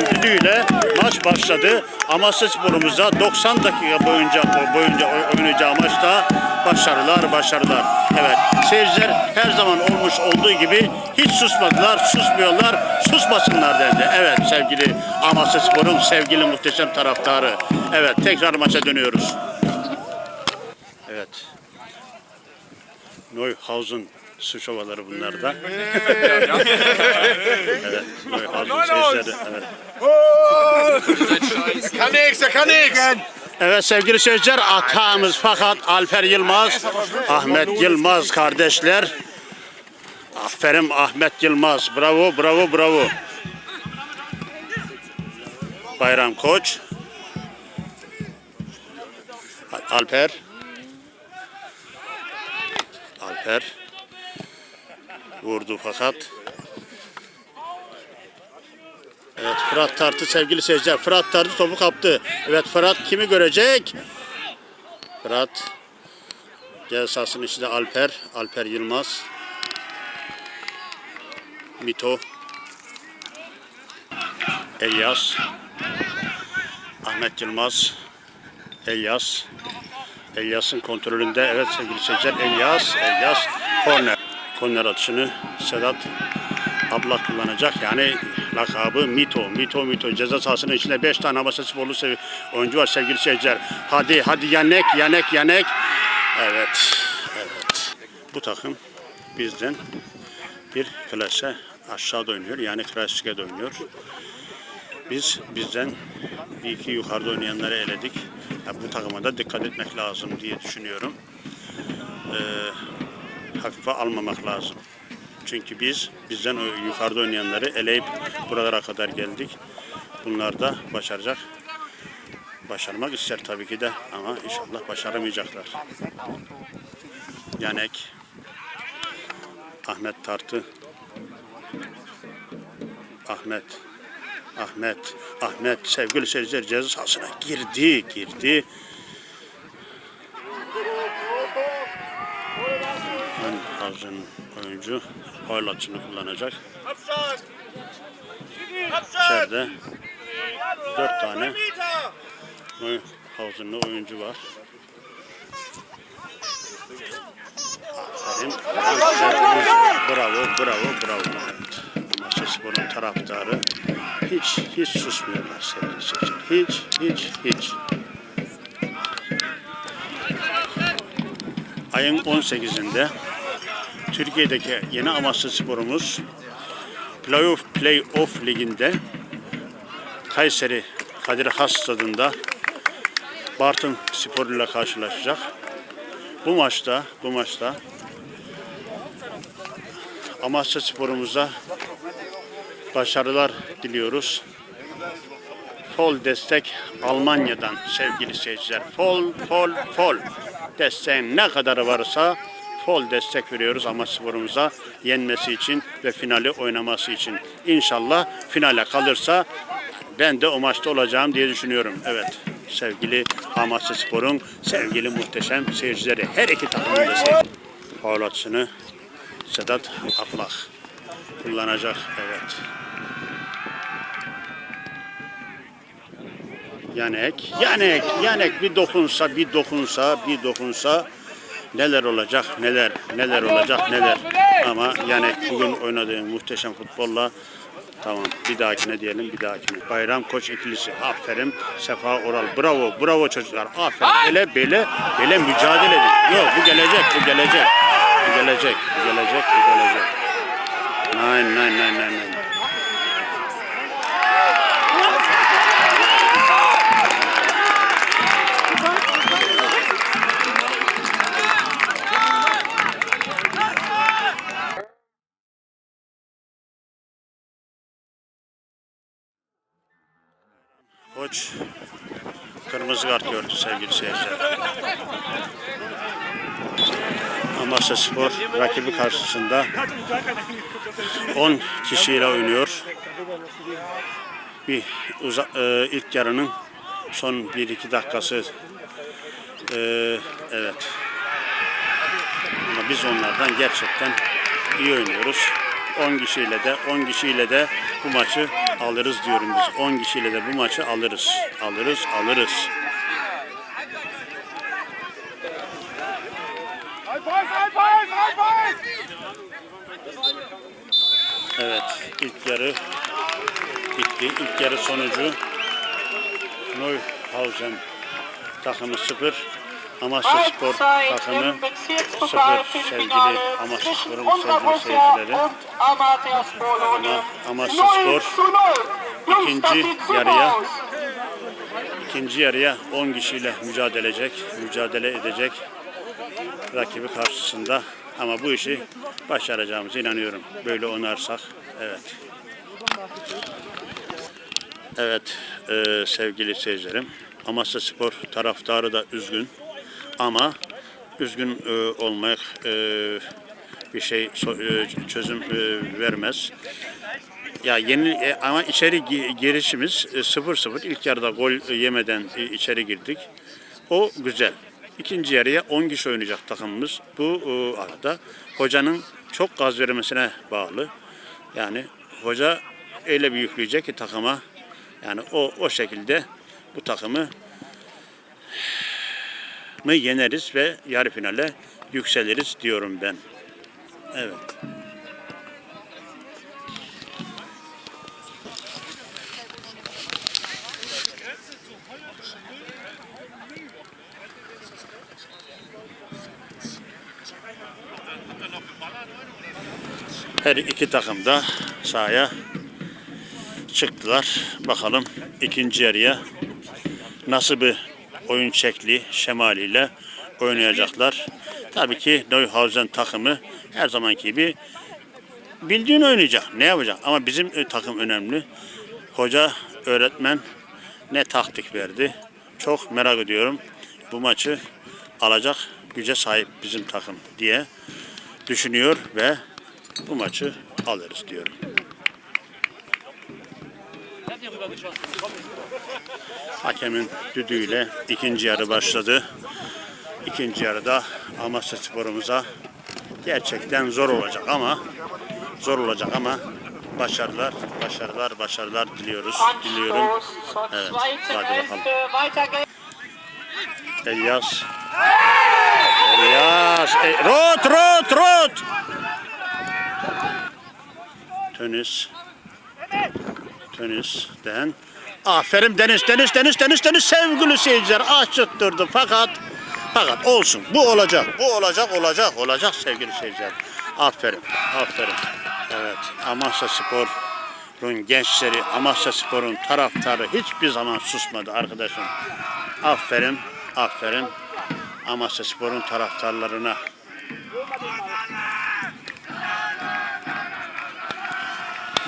düdüğüyle maç başladı. Amasya sporumuza 90 dakika boyunca boyunca oynayacağı maçta başarılar başarılar. Evet seyirciler her zaman olmuş olduğu gibi hiç susmadılar, susmuyorlar, susmasınlar dendi. Evet sevgili Amasya Spor'un sevgili muhteşem taraftarı. Evet tekrar maça dönüyoruz. Evet. Neuhausen su şovaları bunlar da. evet, jag kan niks! Evet sevgili seyirciler atamız fakat Alper Yılmaz, Ahmet Yılmaz kardeşler. Aferin Ahmet Yılmaz. Bravo, bravo, bravo. Bayram Koç. Alper. Alper. Vurdu fakat. Evet Fırat Tartı sevgili seyirciler. Fırat Tartı topu kaptı. Evet Fırat kimi görecek? Fırat. Ceza sahasının içinde Alper. Alper Yılmaz. Mito. Elyas. Ahmet Yılmaz. Elyas. Elyas'ın kontrolünde. Evet sevgili seyirciler. Elyas. Elyas. Korner. Korner atışını Sedat abla kullanacak. Yani lakabı Mito. Mito Mito. Ceza sahasının içinde 5 tane Amasya sporlu oyuncu var sevgili seyirciler. Hadi hadi Yanek Yanek Yanek. Evet. Evet. Bu takım bizden bir klase aşağıda oynuyor. Yani klasikte oynuyor. Biz bizden bir iki yukarıda oynayanları eledik. Ya bu takıma da dikkat etmek lazım diye düşünüyorum. Ee, hafife almamak lazım. Çünkü biz bizden yukarıda oynayanları eleyip buralara kadar geldik. Bunlar da başaracak. Başarmak ister tabii ki de ama inşallah başaramayacaklar. Yanek, Ahmet Tartı, Ahmet, Ahmet, Ahmet sevgili seyirciler ceza girdi, girdi. Hazın oyuncu atışını kullanacak. İçeride dört tane oy- Hazınlı oyuncu var. Aferin. Bravo, bravo, bravo. Amasya Spor'un taraftarı hiç, hiç susmuyorlar sevgili seyirciler. Hiç, hiç, hiç. Ayın 18'inde Türkiye'deki yeni Amasya Spor'umuz Playoff Playoff Ligi'nde Kayseri Kadir Has Stadında Bartın Spor ile karşılaşacak. Bu maçta, bu maçta Amasya Spor'umuza başarılar diliyoruz. Fol destek Almanya'dan sevgili seyirciler. Fol, fol, fol. Desteğin ne kadarı varsa fol destek veriyoruz Amasya Spor'umuza yenmesi için ve finali oynaması için. İnşallah finale kalırsa ben de o maçta olacağım diye düşünüyorum. Evet sevgili Amasya Spor'un sevgili muhteşem seyircileri. Her iki takımın da sevgili. Faul atışını Sedat Aplak kullanacak. Evet. Yanek, yanek, yanek bir dokunsa, bir dokunsa, bir dokunsa neler olacak, neler, neler olacak, neler. Ama yanek bugün oynadığı muhteşem futbolla Tamam bir dahakine diyelim bir dahakine. Bayram Koç ikilisi aferin. Sefa Oral bravo bravo çocuklar aferin. Böyle böyle böyle mücadele edin. Yok bu gelecek bu gelecek. Bu gelecek bu gelecek bu gelecek. Nein nein nein nein nein. Sevgili seyirciler. Amasya Spor rakibi karşısında 10 kişiyle oynuyor. Bir uza, e, ilk yarının son 1-2 dakikası e, evet. Ama biz onlardan gerçekten iyi oynuyoruz. 10 kişiyle de 10 kişiyle de bu maçı alırız diyorum biz. 10 kişiyle de bu maçı alırız. Alırız, alırız. Evet, ilk yarı bitti. İlk yarı sonucu Neuhausen takımı 0, Amasya Spor takımı 0 sevgili Amasya Spor'un sevgili seyircileri. Ama Amasya Spor ikinci yarıya ikinci yarıya 10 kişiyle mücadele edecek, mücadele edecek rakibi karşısında. Ama bu işi başaracağımıza inanıyorum. Böyle oynarsak. Evet. Evet e, sevgili seyircilerim. Amasya Spor taraftarı da üzgün. Ama üzgün e, olmak e, bir şey so- e, çözüm e, vermez. Ya yeni e, ama içeri gi- girişimiz e, 0-0. İlk yarıda gol e, yemeden e, içeri girdik. O güzel. İkinci yarıya 10 kişi oynayacak takımımız. Bu e, arada hocanın çok gaz vermesine bağlı. Yani hoca öyle bir yükleyecek ki takıma yani o o şekilde bu takımı mı yeneriz ve yarı finale yükseliriz diyorum ben. Evet. Her iki takım da sahaya çıktılar. Bakalım ikinci yarıya nasıl bir oyun şekli, şemaliyle oynayacaklar. Tabii ki Neuhausen takımı her zamanki gibi bildiğini oynayacak. Ne yapacak? Ama bizim takım önemli. Hoca, öğretmen ne taktik verdi? Çok merak ediyorum. Bu maçı alacak güce sahip bizim takım diye düşünüyor ve bu maçı alırız diyorum. Hakemin düdüğüyle ikinci yarı başladı. İkinci yarıda Amasya sporumuza gerçekten zor olacak ama zor olacak ama başarılar, başarılar, başarılar diliyoruz. Diliyorum. Evet, hadi bakalım. Elias. Elias. E, rot, rot, rot. Tönüs. Tönüs'ten. Aferin Deniz, Deniz, Deniz, Deniz, Deniz sevgili seyirciler açıttırdı fakat fakat olsun. Bu olacak, bu olacak, olacak, olacak sevgili seyirciler. Aferin, aferin. Evet, Amasya Spor'un gençleri, Amasya Spor'un taraftarı hiçbir zaman susmadı arkadaşım. Aferin, aferin Amasya Spor'un taraftarlarına.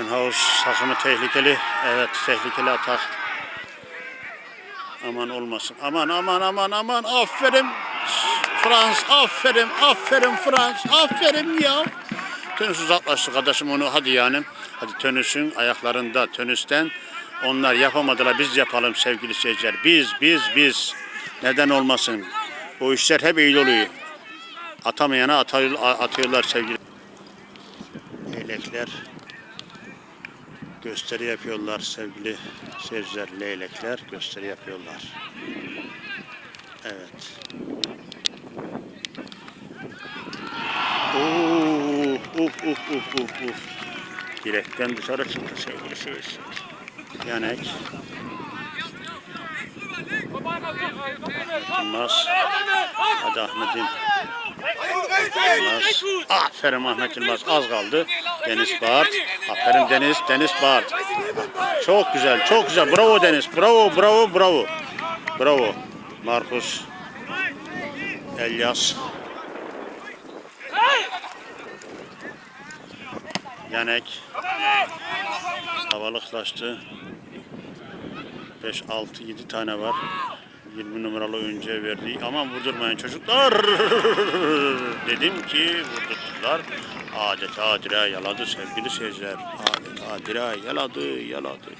Münhaus takımı tehlikeli. Evet tehlikeli atak. Aman olmasın. Aman aman aman aman. Aferin. Frans aferin. Aferin Frans. Aferin ya. Tönüs uzaklaştı kardeşim onu hadi yani. Hadi Tönüs'ün ayaklarında Tönüs'ten onlar yapamadılar biz yapalım sevgili seyirciler. Biz biz biz. Neden olmasın? Bu işler hep iyi oluyor. Atamayana atıyor- atıyorlar sevgili. Leylekler gösteri yapıyorlar sevgili seyirciler. Leylekler gösteri yapıyorlar. Evet. Uf, uf, uf, uf, uf. Direkten dışarı çıktı sevgili seyirciler. Yanek. Yılmaz. Hadi Ahmet'im. Yılmaz. Aferin Ahmet Yılmaz. Az kaldı. Deniz Bart. Aferin Deniz. Deniz Bart. Çok güzel. Çok güzel. Bravo Deniz. Bravo. Bravo. Bravo. Bravo. Markus. Elyas. Yanek. Havalıklaştı. 5, 6, 7 tane var. 20 numaralı oyuncuya verdi. Aman vurdurmayın çocuklar. Dedim ki vurdurdular. Adeta dire yaladı sevgili seyirciler. Adeta dire yaladı, yaladı.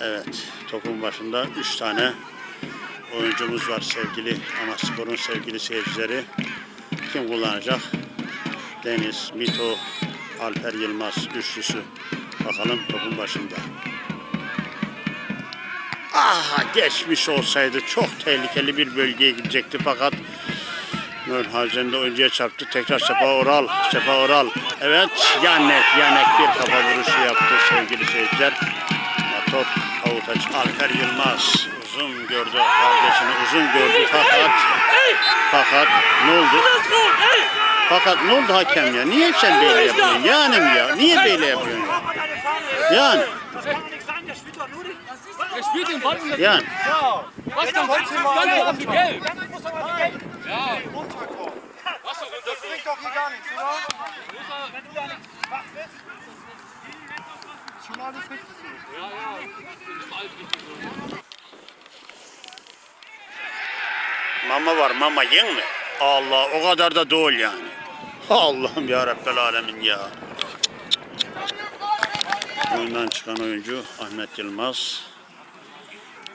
Evet, topun başında 3 tane oyuncumuz var sevgili Amaspor'un sevgili seyircileri. Kim kullanacak? Deniz, Mito, Alper Yılmaz üçlüsü. Bakalım topun başında. Aha geçmiş olsaydı çok tehlikeli bir bölgeye gidecekti fakat Mönhazen de oyuncuya çarptı. Tekrar Sefa Oral. Sefa Oral. Evet. Yanek. Yanek bir kafa vuruşu yaptı sevgili seyirciler. Top avuta çıktı. Alper Yılmaz uzun gördü kardeşini uzun gördü fakat fakat ne oldu? Fakat ne oldu hakem ya? Niye sen böyle yapıyorsun? Yani mi ya? Niye böyle yapıyorsun ya? Yani Er spielt den Ball yani. was dann ganz ganz auf die Gelb. Das bringt doch hier gar nichts, oder? Wenn du da nicht wach bist, ist schon alles richtig. Ja, ja, alles richtig. Mama var mama yen mi? Allah o kadar da değil yani. Allah'ım ya Rabbel Alemin ya. Oyundan çıkan oyuncu Ahmet Yılmaz.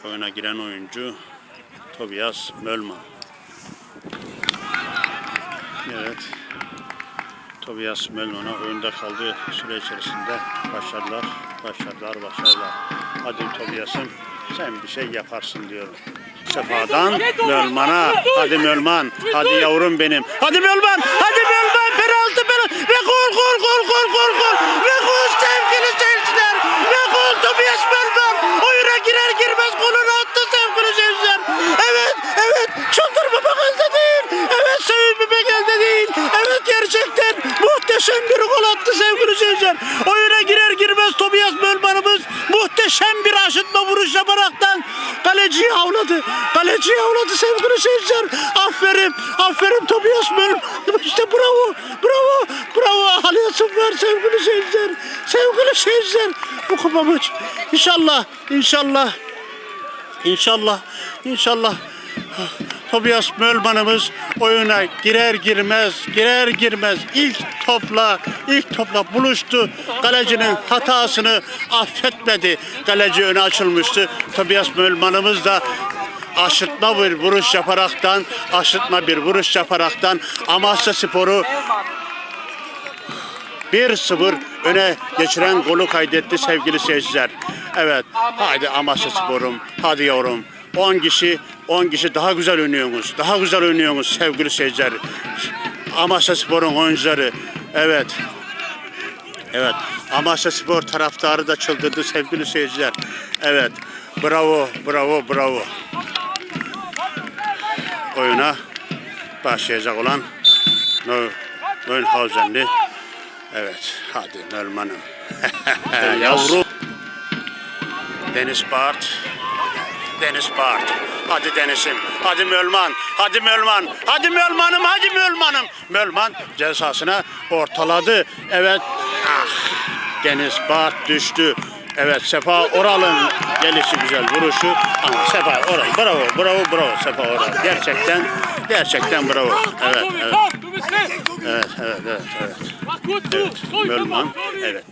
Oyuna giren oyuncu Tobias Mölman. Evet. Tobias Mölman'a oyunda kaldığı süre içerisinde başarılar, başarılar, başarılar. Hadi Tobias'ım sen bir şey yaparsın diyorum. Sefa'dan Mölman'a. Hadi Mölman. Hadi yavrum benim. Hadi Mölman. Hadi Mölman. Penaltı penaltı. Ve gol gol gol gol gol gol. Ve gol sevgili seyirciler. Ve gol Tobias Mölman. Oyuna girer girmez golünü attı sevgili seyirciler. Evet evet. Çıldırmamak elde değil. Evet sevinmemek elde değil. Evet gerçekten muhteşem bir gol attı sevgili seyirciler. Oyuna girer girmez Tobias Mölman'ımız muhteşem bir aşıtma vuruş yaparaktan kaleciyi avladı. Kaleciyi avladı sevgili seyirciler. Aferin, aferin Tobias Mölman. İşte bravo, bravo, bravo. Alıyorsun var sevgili seyirciler. Sevgili seyirciler. Bu kupa maç. İnşallah, inşallah, inşallah, inşallah. Tobias Mölman'ımız oyuna girer girmez, girer girmez ilk topla, ilk topla buluştu. Kalecinin hatasını affetmedi. Kaleci öne açılmıştı. Tobias Mölman'ımız da aşırtma bir vuruş yaparaktan, aşırtma bir vuruş yaparaktan Amasya Spor'u 1-0 öne geçiren golü kaydetti sevgili seyirciler. Evet, haydi Amasya Spor'um, hadi yavrum. 10 kişi, 10 kişi daha güzel oynuyorsunuz. Daha güzel oynuyorsunuz sevgili seyirciler. Amasya Spor'un oyuncuları. Evet. Evet. Amasya Spor taraftarı da çıldırdı sevgili seyirciler. Evet. Bravo, bravo, bravo. Oyuna başlayacak olan Neuhausen'li Evet, hadi Nölman'ım. Yavrum. Deniz Bart. Deniz Bart. Hadi Deniz'im. Hadi Mölman. Hadi Mölman. Hadi Mölman'ım. Hadi Mölman'ım. Mölman cezasına ortaladı. Evet. Ah. Deniz Bart düştü. Evet Sefa Oral'ın gelişi güzel vuruşu ama Sefa Oral bravo bravo bravo Sefa Oral gerçekten gerçekten bravo evet evet evet evet evet, evet. Evet, Mölman, evet.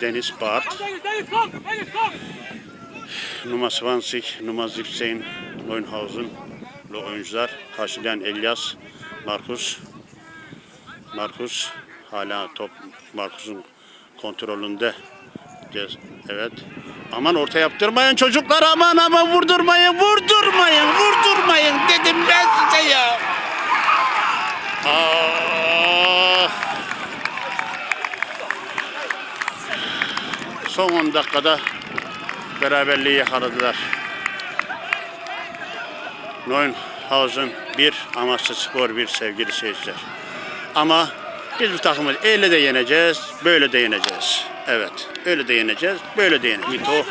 Deniz Bart, Numara 20, Numara 17, Neuenhausen, lo oyuncular. Karşılayan Elias, Markus, Markus hala top Markus'un kontrolünde. Evet. Aman orta yaptırmayın çocuklar aman aman vurdurmayın vurdurmayın vurdurmayın dedim ben size ya. Ah. Son 10 dakikada beraberliği yakaladılar. Neuenhausen 1, Amasya Spor 1 sevgili seyirciler. Ama biz bu takımı öyle de yeneceğiz, böyle de yeneceğiz. Evet, öyle de yeneceğiz, böyle de yeneceğiz. Mito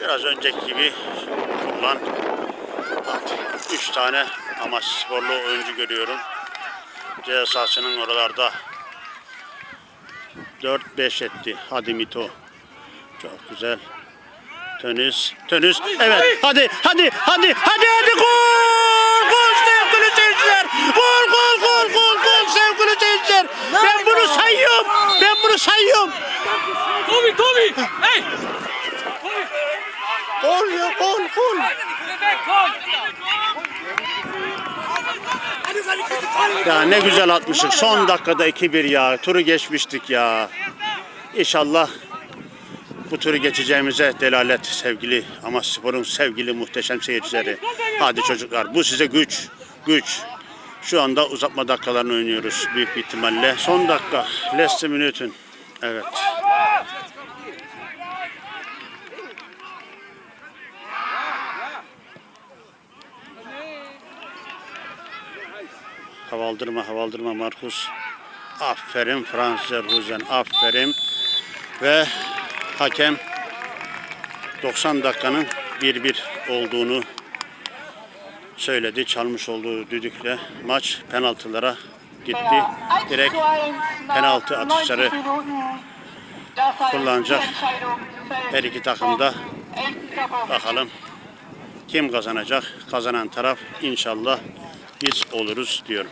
biraz önceki gibi kullan. Hadi. Üç tane Amasya Sporlu oyuncu görüyorum. C sahasının oralarda 4-5 etti. Hadi Mito. Çok güzel. Tönüz, Tönüz. Evet. Hadi, hadi, hadi, hadi, hadi gol! Gol sevgili seyirciler. Gol, gol, gol, gol, gol sevgili seyirciler. Ben bunu sayıyorum. Ben bunu sayıyorum. Tobi, Tobi. Hey. Gol ya, gol, gol. Ya ne güzel atmışık. Son dakikada 2-1 ya. Turu geçmiştik ya. İnşallah bu turu geçeceğimize delalet sevgili ama sporun sevgili muhteşem seyircileri. Hadi çocuklar bu size güç. Güç. Şu anda uzatma dakikalarını oynuyoruz büyük bir ihtimalle. Son dakika. Last minute'ün. Evet. Havaldırma havaldırma Markus. Aferin Fransız Ruzen. Aferin. Ve hakem 90 dakikanın 1-1 olduğunu söyledi. Çalmış olduğu düdükle maç penaltılara gitti. Direkt penaltı atışları kullanacak. Her iki takım da bakalım kim kazanacak? Kazanan taraf inşallah biz oluruz diyorum.